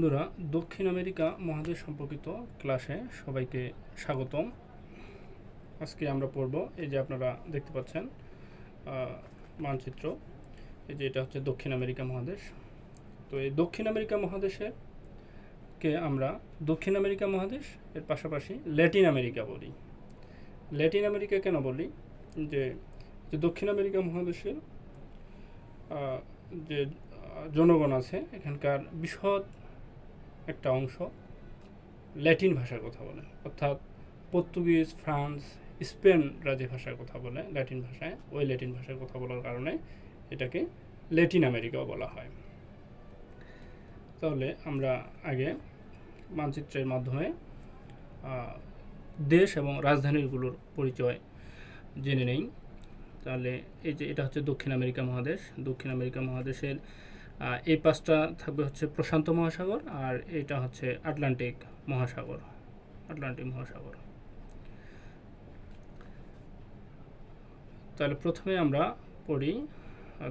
বন্ধুরা, দক্ষিণ আমেরিকা মহাদেশ সম্পর্কিত ক্লাসে সবাইকে স্বাগতম। আজকে আমরা পড়ব এই যে আপনারা দেখতে পাচ্ছেন মানচিত্র। এই যে এটা হচ্ছে দক্ষিণ আমেরিকা মহাদেশ। তো এই দক্ষিণ আমেরিকা মহাদেশের কে আমরা দক্ষিণ আমেরিকা মহাদেশ, এর পাশাপাশি ল্যাটিন আমেরিকা বলি। ল্যাটিন আমেরিকা কেন বলি? যে যে দক্ষিণ আমেরিকা মহাদেশের যে জনগণ আছে, এখানকার বিশদ একটা অংশ ল্যাটিন ভাষার কথা বলে, অর্থাৎ পর্তুগিজ, ফ্রান্স, স্পেন রাজ্য ভাষার কথা বলে, ল্যাটিন ভাষায়, ওই ল্যাটিন ভাষার কথা বলার কারণে এটাকে ল্যাটিন আমেরিকাও বলা হয়। তাহলে আমরা আগে মানচিত্রের মাধ্যমে দেশ এবং রাজধানীগুলোর পরিচয় জেনে নেই। তাহলে এই যে এটা হচ্ছে দক্ষিণ আমেরিকা মহাদেশ। দক্ষিণ আমেরিকা মহাদেশের এই পাশটা থাকবে হচ্ছে প্রশান্ত মহাসাগর আর এটা হচ্ছে আটলান্টিক মহাসাগর আটলান্টিক মহাসাগর। তাহলে প্রথমে আমরা পড়ি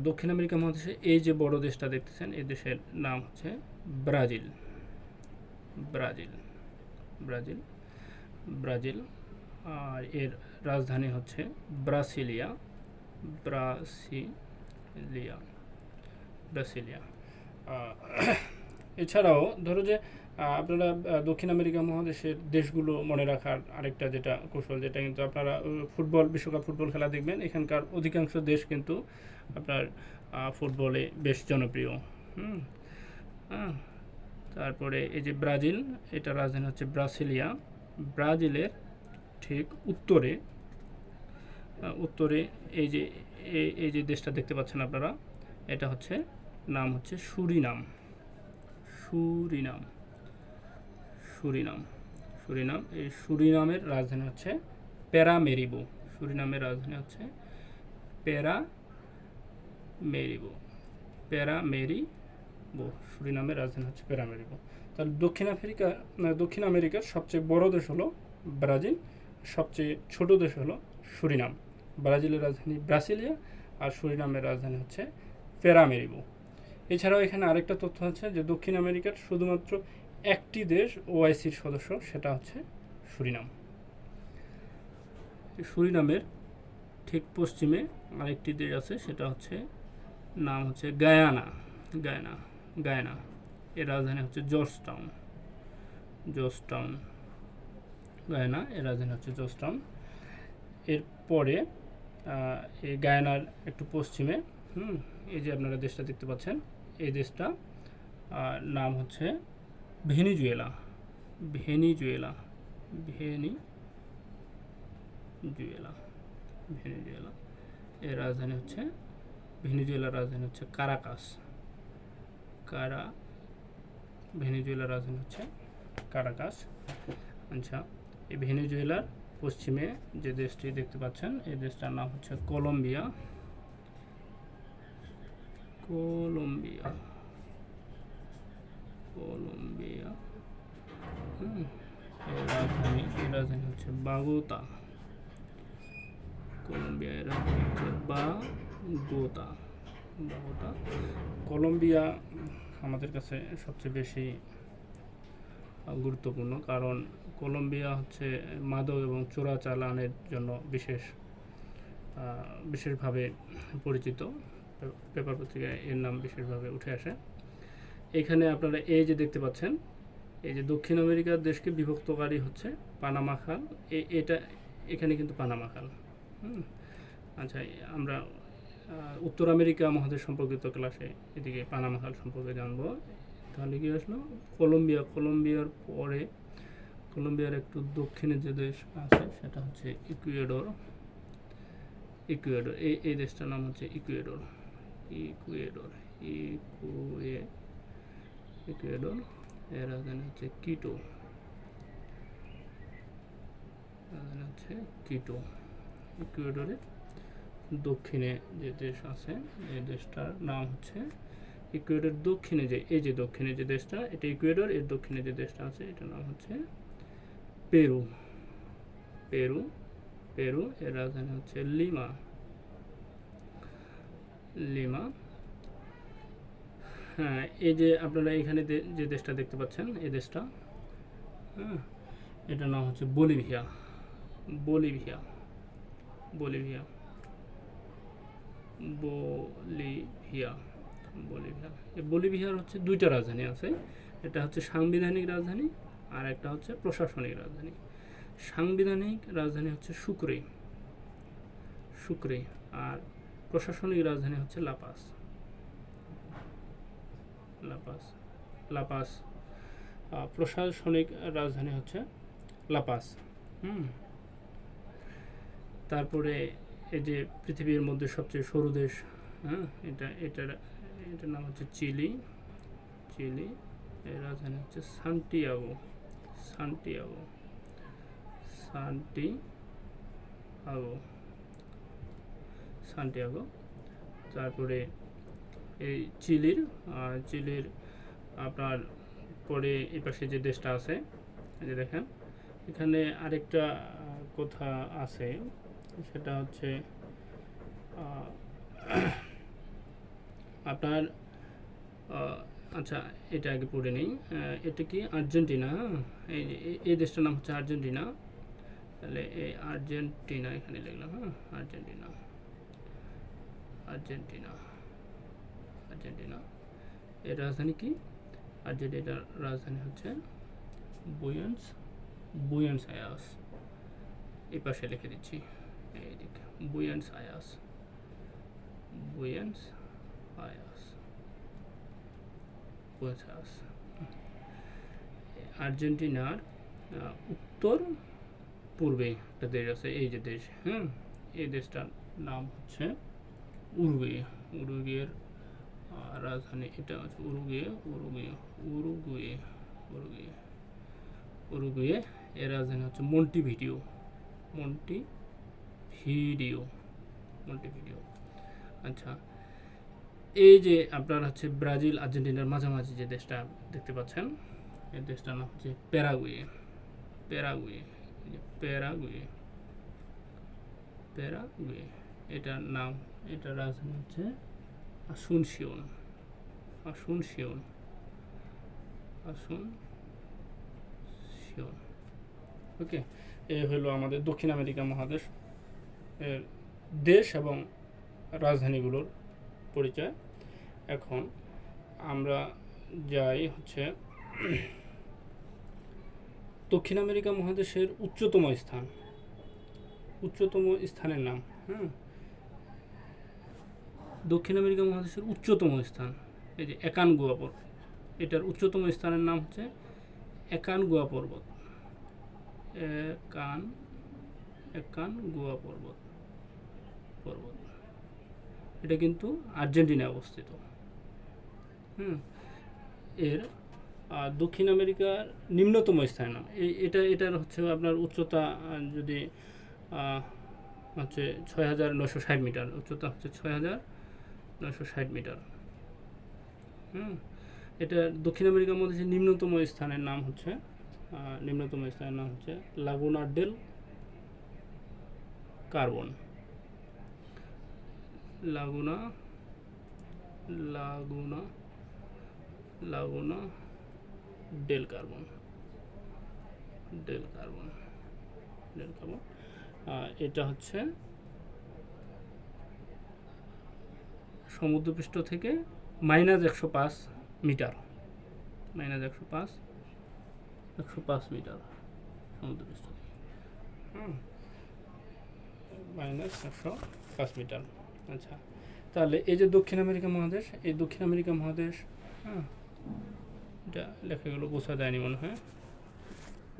দক্ষিণ আমেরিকা মহাদেশে এই যে বড় দেশটা দেখতেছেন, এই দেশের নাম হচ্ছে ব্রাজিল। Brazil Brazil Brazil. আর এর রাজধানী হচ্ছে ব্রাসিলিয়া ব্রাসিলিয়া। ব্রাসিলিয়া। এছাড়াও ধরো যে আপনারা দক্ষিণ আমেরিকা মহাদেশের দেশগুলো মনে রাখার আরেকটা যেটা কৌশল, যেটা কিন্তু আপনারা ফুটবল, বিশ্বকাপ ফুটবল খেলা দেখবেন, এখানকার অধিকাংশ দেশ কিন্তু আপনার ফুটবলে বেশ জনপ্রিয়। হুম তারপরে এই যে ব্রাজিল, এটা রাজধানী হচ্ছে ব্রাসিলিয়া। ব্রাজিলের ঠিক উত্তরে উত্তরে এই যে এই যে দেশটা দেখতে পাচ্ছেন আপনারা, এটা হচ্ছে নাম হচ্ছে সুরিনাম। সুরিনাম। সুরিনাম। সুরিনাম, এই সুরিনামের রাজধানী হচ্ছে প্যারামেরিবো সুরিনামের রাজধানী হচ্ছে প্যারা মেরিবো প্যারামেরিবো সুরিনামের রাজধানী হচ্ছে প্যারামেরিবো তাহলে দক্ষিণ আফ্রিকা দক্ষিণ আমেরিকার সবচেয়ে বড় দেশ হলো ব্রাজিল। সবচেয়ে ছোট দেশ হলো সুরিনাম। ব্রাজিলের রাজধানী ব্রাসিলিয়া আর সুরিনামের রাজধানী হচ্ছে প্যারামেরিবো এছাড়াও এখানে আরেকটা তথ্য আছে যে দক্ষিণ আমেরিকার শুধুমাত্র একটি দেশ ওআইসির সদস্য, সেটা হচ্ছে সুরিনাম। সুরিনামের ঠিক পশ্চিমে আরেকটি দেশ আছে, সেটা হচ্ছে, নাম হচ্ছে গায়ানা গায়ানা গায়ানা। এর রাজধানী হচ্ছে জর্জটাউন। জর্জটাউন, গায়ানা, এর রাজধানী হচ্ছে জর্জটাউন। এরপরে এই গায়ানার একটু পশ্চিমে, হুম, এই যে আপনারা দেশটা দেখতে পাচ্ছেন এই দেশটা নাম হচ্ছে ভেনিজুয়েলা। ভেনিজুয়েলা। Venezuela Venezuela. এর রাজধানী হচ্ছে, ভেনিজুয়েলার রাজধানী হচ্ছে কারাকাস। কারা, ভেনিজুয়েলার রাজধানী হচ্ছে কারাকাস। আচ্ছা এই ভেনিজুয়েলার পশ্চিমে যে দেশটি দেখতে পাচ্ছেন, এই দেশটার নাম হচ্ছে কলম্বিয়া। কলম্বিয়া কলম্বিয়া এর রাজধানী এর রাজধানী হচ্ছে বাগোতা কলম্বিয়া এর রাজধানী হচ্ছে বাগোতা বাগোতা কলম্বিয়া আমাদের কাছে সবচেয়ে বেশি গুরুত্বপূর্ণ কারণ কলম্বিয়া হচ্ছে মাদক এবং চোরাচালানের জন্য বিশেষ বিশেষভাবে পরিচিত পেপার পত্রিকায় এর নাম বিশেষভাবে উঠে আসে। এখানে আপনারা এই যে দেখতে পাচ্ছেন, এই যে দক্ষিণ আমেরিকার দেশকে বিভক্তকারী হচ্ছে পানামা খাল। এটা, এখানে কিন্তু পানামা খাল। আচ্ছা আমরা উত্তর আমেরিকা মহাদেশ সম্পর্কিত ক্লাসে এদিকে পানামা খাল সম্পর্কে জানব। তাহলে কি আসলো? কলম্বিয়া, কলম্বিয়ার পরে, কলম্বিয়ার একটু দক্ষিণে যে দেশ আছে সেটা হচ্ছে ইকুয়েডর। ইকুয়েডর, এই এই দেশটার নাম হচ্ছে ইকুয়েডর। ইকুয়েডর ইকুয়ে ইকুয়েডর এর রাজধানী হচ্ছে কিটো হচ্ছে কিটো ইকুয়েডরের দক্ষিণে যে দেশ আছে, এই দেশটার নাম হচ্ছে ইকুয়েডর দক্ষিণে যে, এই যে দক্ষিণে যে দেশটা এটা ইকুয়েডর এর দক্ষিণে যে দেশটা আছে, এটার নাম হচ্ছে পেরু। পেরু পেরু, এর রাজধানী হচ্ছে লিমা। লিমা। হ্যাঁ এই যে আপনারা এখানে যে দেশটা দেখতে পাচ্ছেন, এই দেশটা হ্যাঁ এটার নাম হচ্ছে Bolivia. Bolivia. Bolivia. Bolivia. Bolivia. বলিভিয়ার হচ্ছে দুইটা রাজধানী আছে। এটা হচ্ছে সাংবিধানিক রাজধানী আর একটা হচ্ছে প্রশাসনিক রাজধানী। সাংবিধানিক রাজধানী হচ্ছে সুক্রে। সুক্রে। আর প্রশাসনিক রাজধানী হচ্ছে লাপাস লাপাস লাপাস প্রশাসনিক রাজধানী হচ্ছে লাপাস হুম। তারপরে এই যে পৃথিবীর মধ্যে সবচেয়ে সরু দেশ হ্যাঁ এটা, এটার এটার নাম হচ্ছে চিলি। চিলি, এর রাজধানী হচ্ছে সান্টিয়াগো সান্টিয়াগো সান্টি আগো সান্টিয়াগো তারপরে এই চিলির চিলির আপনার পরে এই পাশে যে দেশটা আছে যে দেখেন, এখানে আরেকটা কথা আছে, সেটা হচ্ছে আপনার আচ্ছা এটা আগে পড়ে নেই এটা কি আর্জেন্টিনা? হ্যাঁ? এই- এই দেশটার নাম হচ্ছে আর্জেন্টিনা। তাহলে এই আর্জেন্টিনা এখানে লিখলাম হ্যাঁ আর্জেন্টিনা। আর্জেন্টিনা। আর্জেন্টিনা। এর রাজধানী কি? আর্জেন্টিনার রাজধানী হচ্ছে বুয়েন্স বুয়েন্স আয়াস। এই পাশে লিখে দিচ্ছি। এইদিকে, বুয়েন্স আয়াস। বুয়েন্স আয়াস। বুয়েন্স আয়াস। আর্জেন্টিনার উত্তর পূর্বে একটা দেশ আছে, এই যে দেশ হ্যাঁ এই দেশটার নাম হচ্ছে উরুগুয়ে, উরুগুয়ের রাজধানী এটা হচ্ছে Uruguay Uruguay Uruguay Uruguay Uruguay, এর রাজধানী হচ্ছে Montevideo Montevideo Montevideo আচ্ছা এই যে আপনার হচ্ছে ব্রাজিল, আর্জেন্টিনার মাঝামাঝি যে দেশটা দেখতে পাচ্ছেন, এই দেশটার নাম হচ্ছে প্যারাগুয়ে প্যারাগুয়ে প্যারাগুয়ে প্যারাগুয়ে। এটার নাম এটার রাজধানী হচ্ছে আসুনশিওন আসুনশিওন আসুন শিওন ওকে এ হলো আমাদের দক্ষিণ আমেরিকা মহাদেশ। এর দেশ এবং রাজধানীগুলোর পরিচয়। এখন আমরা যাই হচ্ছে দক্ষিণ আমেরিকা মহাদেশের উচ্চতম স্থান। উচ্চতম স্থানের নাম হ্যাঁ? দক্ষিণ আমেরিকা মহাদেশের উচ্চতম স্থান, এই যে একান গোয়া পর্বত। এটার উচ্চতম স্থানের নাম হচ্ছে একান গোয়া পর্বত। একান একান গোয়া পর্বত পর্বত। এটা কিন্তু আর্জেন্টিনায় অবস্থিত। হুম, এর আর দক্ষিণ আমেরিকার নিম্নতম স্থানের নাম। এই এটা, এটার হচ্ছে আপনার উচ্চতা যদি হচ্ছে ছয় হাজার নশো ষাট মিটার, উচ্চতা হচ্ছে ছয় হাজার নশো ষাট মিটার। হুম, এটা দক্ষিণ আমেরিকার মধ্যে যে নিম্নতম স্থানের নাম হচ্ছে নিম্নতম স্থানের নাম হচ্ছে Laguna del Carbon Laguna Laguna Laguna del Carbon del Carbon del Carbon এটা হচ্ছে সমুদ্রপৃষ্ঠ থেকে মাইনাস একশো পাঁচ মিটার। মাইনাস একশো পাঁচ একশো পাঁচ মিটার সমুদ্রপৃষ্ঠ মাইনাস একশো পাঁচ মিটার। আচ্ছা তাহলে এই যে দক্ষিণ আমেরিকা মহাদেশ, এই দক্ষিণ আমেরিকা মহাদেশ হ্যাঁ এটা লেখাগুলো বোঝা যায়নি মনে হয়।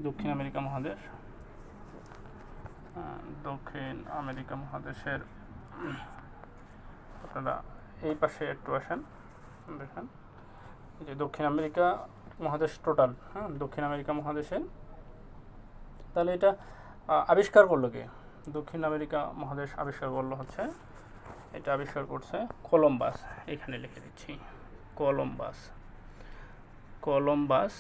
দক্ষিণ আমেরিকা মহাদেশ দক্ষিণ আমেরিকা মহাদেশের আপনারা এই পাশে একটু আসেন, দেখেন। যে দক্ষিণ আমেরিকা মহাদেশ টোটাল হ্যাঁ দক্ষিণ আমেরিকা মহাদেশের। তাহলে এটা আবিষ্কার করল কে? দক্ষিণ আমেরিকা মহাদেশ আবিষ্কার করল হচ্ছে, এটা আবিষ্কার করছে কলম্বাস। এখানে লিখে দিচ্ছি, কলম্বাস। কলম্বাস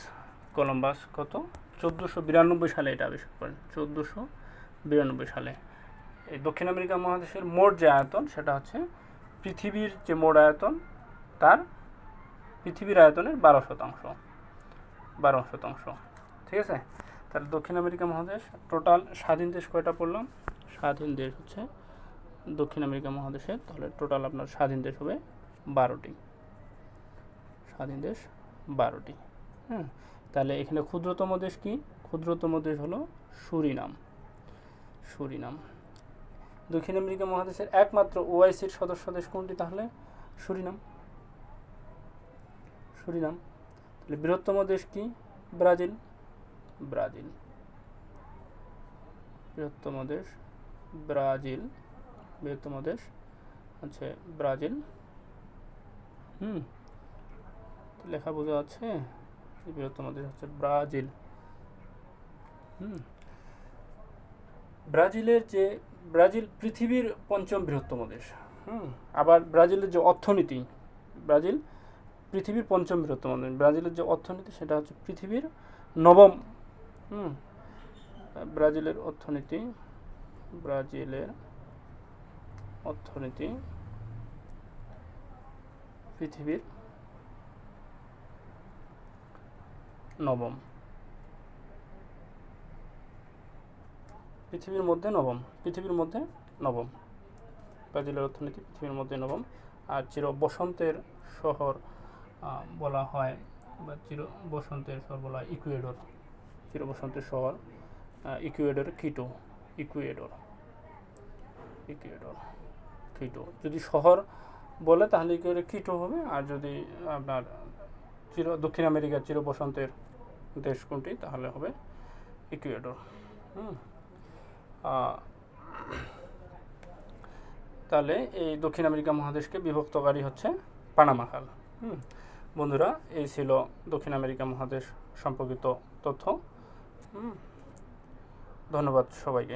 কলম্বাস কত? চোদ্দোশো বিরানব্বই সালে এটা আবিষ্কার করেন, চোদ্দোশো বিরানব্বই সালে। এই দক্ষিণ আমেরিকা মহাদেশের মোট যে আয়তন, সেটা হচ্ছে পৃথিবীর যে মোট আয়তন, তার পৃথিবীর আয়তনের বারো শতাংশ বারো শতাংশ। ঠিক আছে? তাহলে দক্ষিণ আমেরিকা মহাদেশ টোটাল স্বাধীন দেশ কয়টা পড়লাম স্বাধীন দেশ হচ্ছে দক্ষিণ আমেরিকা মহাদেশের, তাহলে টোটাল আপনার স্বাধীন দেশ হবে বারোটি। স্বাধীন দেশ বারোটি। হ্যাঁ তাহলে এখানে ক্ষুদ্রতম দেশ কি? ক্ষুদ্রতম দেশ হলো সুরিনাম। সুরিনাম। দক্ষিণ আমেরিকা মহাদেশের একমাত্র ওআইসির সদস্য দেশ কোনটি তাহলে? সুরিনাম। সুরিনাম। তাহলে বৃহত্তম দেশ কি? ব্রাজিল। ব্রাজিল। বৃহত্তম দেশ ব্রাজিল। বৃহত্তম দেশ হচ্ছে ব্রাজিল। হুম। লেখা বোঝা এই বৃহত্তম দেশ হচ্ছে ব্রাজিল। হুম। ব্রাজিলের যে ব্রাজিল পৃথিবীর পঞ্চম বৃহত্তম দেশ। হুম, আবার ব্রাজিলের যে অর্থনীতি, ব্রাজিল পৃথিবীর পঞ্চম বৃহত্তম দেশ। ব্রাজিলের যে অর্থনীতি, সেটা হচ্ছে পৃথিবীর নবম। হুম, ব্রাজিলের অর্থনীতি ব্রাজিলের অর্থনীতি পৃথিবীর নবম। পৃথিবীর মধ্যে নবম, পৃথিবীর মধ্যে নবম। ব্রাজিলের অর্থনীতি, পৃথিবীর মধ্যে নবম। আর চির বসন্তের শহর বলা হয়, বা চির বসন্তের শহর বলা হয় ইকুয়েডর। চির বসন্তের শহর Ecuador Quito, Ecuador. Ecuador Quito. যদি শহর বলে, তাহলে ইকুয়েডর কিটো হবে। আর যদি আপনার চির দক্ষিণ আমেরিকার চির বসন্তের দেশ কোনটি, তাহলে হবে ইকুয়েডর। হুম। তাহলে এই দক্ষিণ আমেরিকা মহাদেশকে বিভক্তকারী হচ্ছে পানামা খাল। হুম, বন্ধুরা, এই ছিল দক্ষিণ আমেরিকা মহাদেশ সম্পর্কিত তথ্য। হুম, ধন্যবাদ সবাইকে।